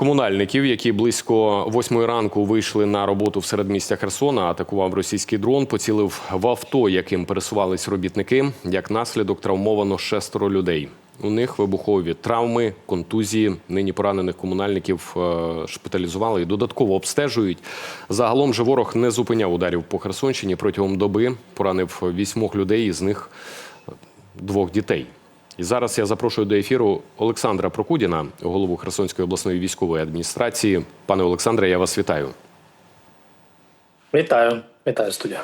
Комунальників, які близько восьмої ранку вийшли на роботу в середмістя Херсона, атакував російський дрон, поцілив в авто, яким пересувались робітники. Як наслідок травмовано шестеро людей. У них вибухові травми, контузії. Нині поранених комунальників е, шпиталізували і додатково обстежують. Загалом же ворог не зупиняв ударів по Херсонщині протягом доби. Поранив вісьмох людей, із них двох дітей. І зараз я запрошую до ефіру Олександра Прокудіна, голову Херсонської обласної військової адміністрації. Пане Олександре, я вас вітаю. Вітаю, вітаю студія.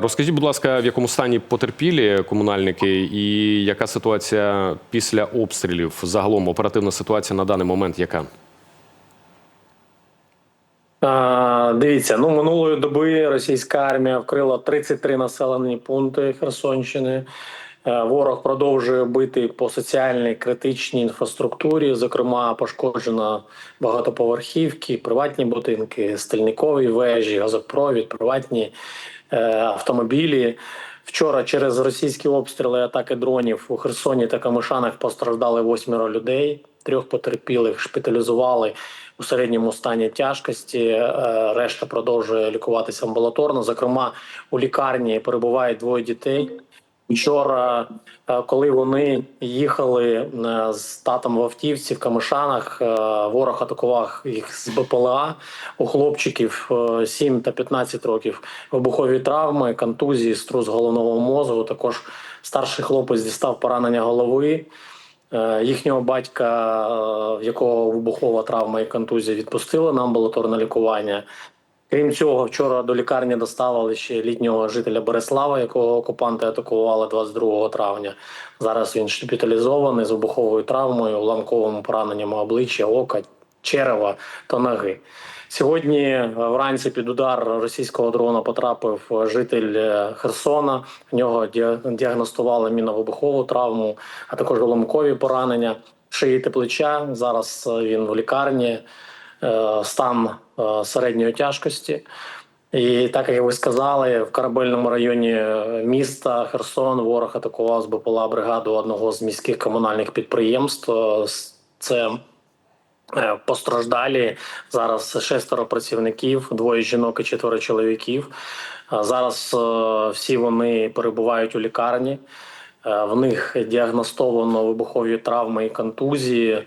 Розкажіть, будь ласка, в якому стані потерпілі комунальники, і яка ситуація після обстрілів? Загалом оперативна ситуація на даний момент яка? А, дивіться, ну минулої доби російська армія вкрила 33 населені пункти Херсонщини. Е, Ворог продовжує бити по соціальній критичній інфраструктурі. Зокрема, пошкоджено багатоповерхівки, приватні будинки, стільникові вежі, газопровід, приватні е, автомобілі. Вчора через російські обстріли атаки дронів у Херсоні та Камишанах постраждали восьмеро людей. Трьох потерпілих шпиталізували у середньому стані тяжкості. Е, Решта продовжує лікуватися амбулаторно. Зокрема, у лікарні перебувають двоє дітей. Вчора, е, коли вони їхали е, з татом в автівці в Камишанах, е, ворог атакував їх з БПЛА. У хлопчиків е, 7 та 15 років вибухові травми, контузії, струс головного мозку. Також старший хлопець дістав поранення голови. Їхнього батька, в якого вибухова травма і контузія, відпустили на амбулаторне лікування. Крім цього, вчора до лікарні доставили ще літнього жителя Береслава, якого окупанти атакували 22 травня. Зараз він шпиталізований з вибуховою травмою, уламковим пораненням обличчя, ока, черева та ноги. Сьогодні е, вранці під удар російського дрона потрапив е, житель е, Херсона. В нього діа- діагностували міновибухову травму, а також уламкові поранення шиї та плеча. Зараз він в лікарні, стан е, середньої тяжкості. І так як ви сказали, в корабельному районі е, міста Херсон ворог атакував з БПЛА бригаду одного з міських комунальних підприємств. Е, Це Е, Постраждалі зараз шестеро працівників, двоє жінок і четверо чоловіків. Е, Зараз е, всі вони перебувають у лікарні. Е, В них діагностовано вибухові травми і контузії.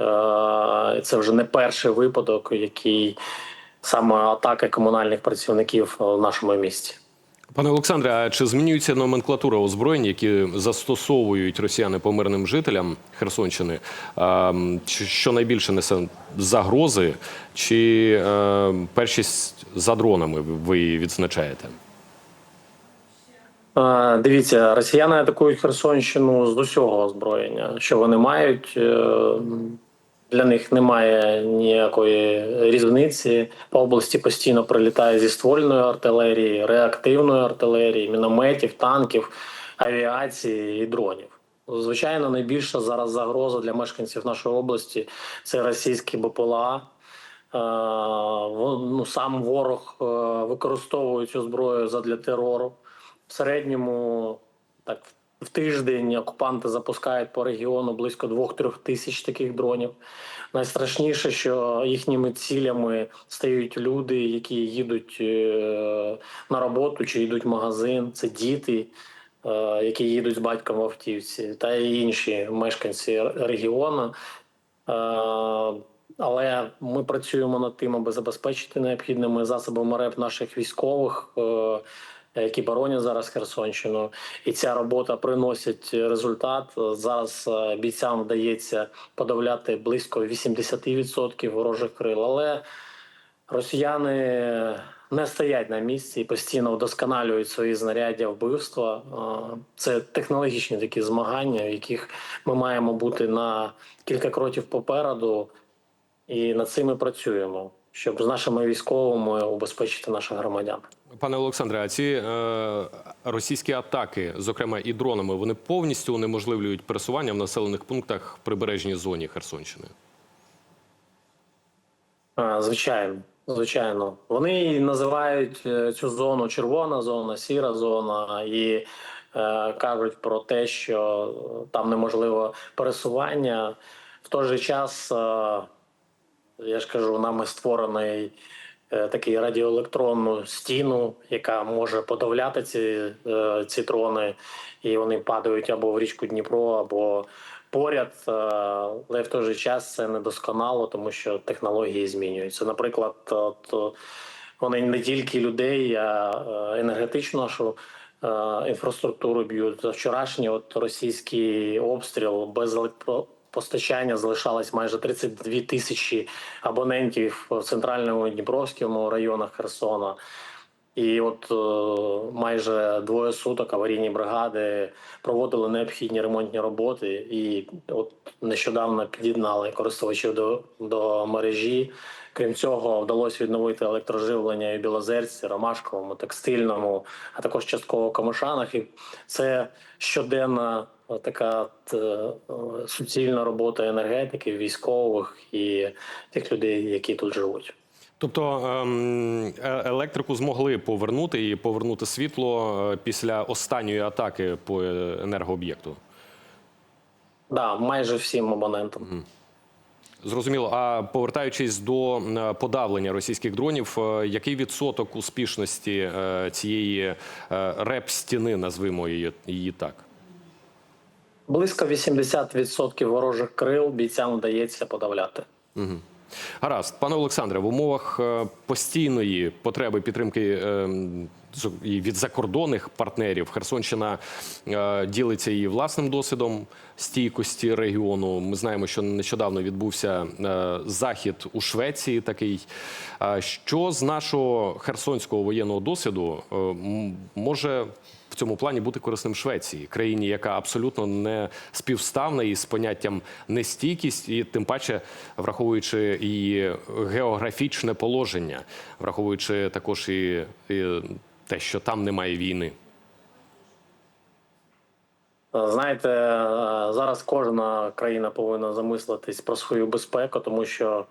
Е, Це вже не перший випадок, який саме атаки комунальних працівників в нашому місті. Пане Олександре, а чи змінюється номенклатура озброєнь, які застосовують росіяни по мирним жителям Херсонщини? Що найбільше несе загрози, чи е, першість за дронами ви відзначаєте? Е, Дивіться, росіяни атакують Херсонщину з усього озброєння, що вони мають. Для них немає ніякої різниці. По області постійно прилітає зі ствольної артилерії, реактивної артилерії, мінометів, танків, авіації і дронів. Звичайно, найбільша зараз загроза для мешканців нашої області це російські БПЛА. Е, ну, сам ворог е, використовує цю зброю задля терору. В середньому так в тиждень окупанти запускають по регіону близько 2-3 тисяч таких дронів. Найстрашніше, що їхніми цілями стають люди, які їдуть е, на роботу чи йдуть в магазин. Це діти, е, які їдуть з батьком в автівці, та й інші мешканці регіону. Е, Але ми працюємо над тим, аби забезпечити необхідними засобами РЕП наших військових, які боронять зараз Херсонщину. І ця робота приносить результат. Зараз е, бійцям вдається подавляти близько 80% ворожих крил. Але росіяни не стоять на місці і постійно вдосконалюють свої знаряддя вбивства. Е, Це технологічні такі змагання, в яких ми маємо бути на кілька кроків попереду, і над цим ми працюємо, щоб з нашими військовими убезпечити наших громадян. Пане Олександре, а ці е, російські атаки, зокрема і дронами, вони повністю унеможливлюють пересування в населених пунктах в прибережній зоні Херсонщини. Звичайно, звичайно. Вони називають е, цю зону червона зона, сіра зона, і е, кажуть про те, що там неможливо пересування. В той же час е, Я ж кажу, нами створений е, такий радіоелектронну стіну, яка може подавляти ці, е, ці дрони, і вони падають або в річку Дніпро, або поряд. Е, Але в той же час це недосконало, тому що технології змінюються. Наприклад, от, вони не тільки людей, а енергетичну нашу інфраструктуру б'ють. Вчорашній от російський обстріл без електропостачання залишалось майже 32 тисячі абонентів в центральному Дніпровському районах Херсона. І от е, майже двоє суток аварійні бригади проводили необхідні ремонтні роботи, і от нещодавно під'єднали користувачів до, до мережі. Крім цього, вдалося відновити електроживлення і Білозерці, Ромашковому, текстильному, а також частково Камишанах. І це щоденна така от, е, е, суцільна робота енергетиків, військових і тих людей, які тут живуть. Тобто ем, е- електрику змогли повернути і повернути світло після останньої атаки по енергооб'єкту. Да, майже всім абонентам. Зрозуміло. А повертаючись до подавлення російських дронів, який відсоток успішності цієї е, реп-стіни, назвемо її так? Близько 80% ворожих крил бійцям вдається подавляти. Гаразд, пане Олександре, в умовах е, постійної потреби підтримки е, від закордонних партнерів Херсонщина е, ділиться і власним досвідом стійкості регіону. Ми знаємо, що нещодавно відбувся захід у Швеції. Такий що з нашого херсонського воєнного досвіду може цьому плані бути корисним Швеції, країні, яка абсолютно не співставна із поняттям нестійкість, і тим паче враховуючи і географічне положення, враховуючи також і, і те, що там немає війни. Знаєте, зараз кожна країна повинна замислитись про свою безпеку, тому що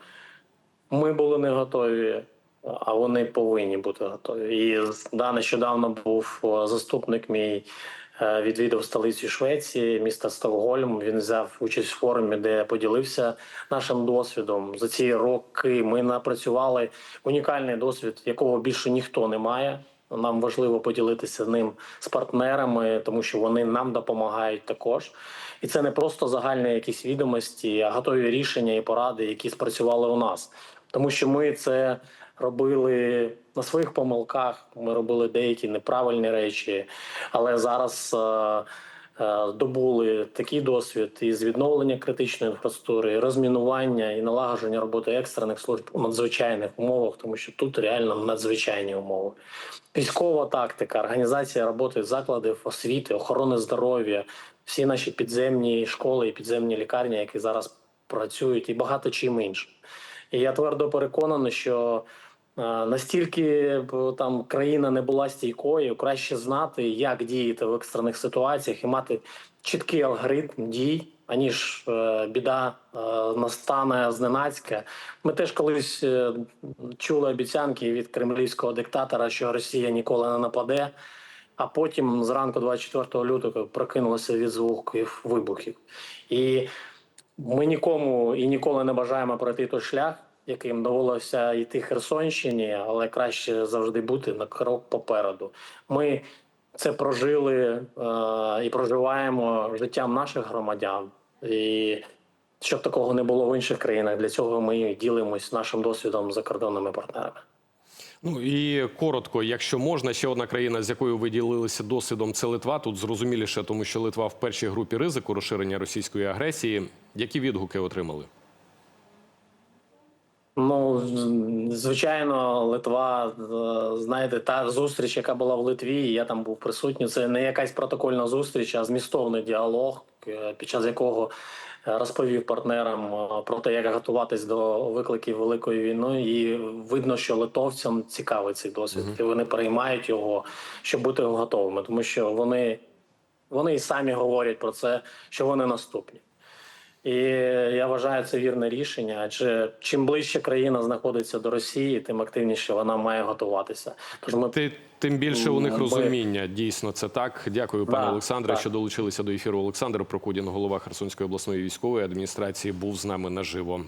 ми були не готові, а вони повинні бути готові. І да, нещодавно був заступник мій. е, Відвідав столицю Швеції, міста Стокгольм. Він взяв участь в форумі, де поділився нашим досвідом. За ці роки ми напрацювали унікальний досвід, якого більше ніхто не має. Нам важливо поділитися ним з партнерами, тому що вони нам допомагають також. І це не просто загальні якісь відомості, а готові рішення і поради, які спрацювали у нас. Тому що ми це робили на своїх помилках. Ми робили деякі неправильні речі, але зараз. е, е, Добули такий досвід із відновлення критичної інфраструктури, розмінування і налагодження роботи екстрених служб у надзвичайних умовах, тому що тут реально надзвичайні умови. Військова тактика, організація роботи закладів освіти, охорони здоров'я, всі наші підземні школи і підземні лікарні, які зараз працюють, і багато чим іншим. І я твердо переконаний, що настільки б, там країна не була стійкою, краще знати, як діяти в екстрених ситуаціях і мати чіткий алгоритм дій, аніж е, біда е, настане зненацька. Ми теж колись е, чули обіцянки від кремлівського диктатора, що Росія ніколи не нападе. А потім зранку 24 лютого прокинулося від звуків вибухів. І ми нікому і ніколи не бажаємо пройти той шлях, яким довелося йти Херсонщині, але краще завжди бути на крок попереду. Ми це прожили е, і проживаємо життям наших громадян. І щоб такого не було в інших країнах, для цього ми ділимось нашим досвідом з закордонними партнерами. Ну і коротко, якщо можна, ще одна країна, з якою ви ділилися досвідом, це Литва. Тут зрозуміліше, тому що Литва в першій групі ризику розширення російської агресії. Які відгуки отримали? Ну, звичайно, Литва, е, знаєте, та зустріч, яка була в Литві, я там був присутній. Це не якась протокольна зустріч, а змістовний діалог, е, під час якого е, розповів партнерам про те, як готуватись до викликів великої війни. І видно, що литовцям цікавий цей досвід, і вони переймають його, щоб бути готовими, тому що вони, вони і самі говорять про це, що вони наступні. І я вважаю це вірне рішення. Адже чим ближче країна знаходиться до Росії, тим активніше вона має готуватися. Тож ми Ти тим більше у них Ми- розуміння. Дійсно, це так. Дякую, пане Да, Олександре, так. що долучилися до ефіру. Олександр Прокудін, голова Херсонської обласної військової адміністрації, був з нами наживо.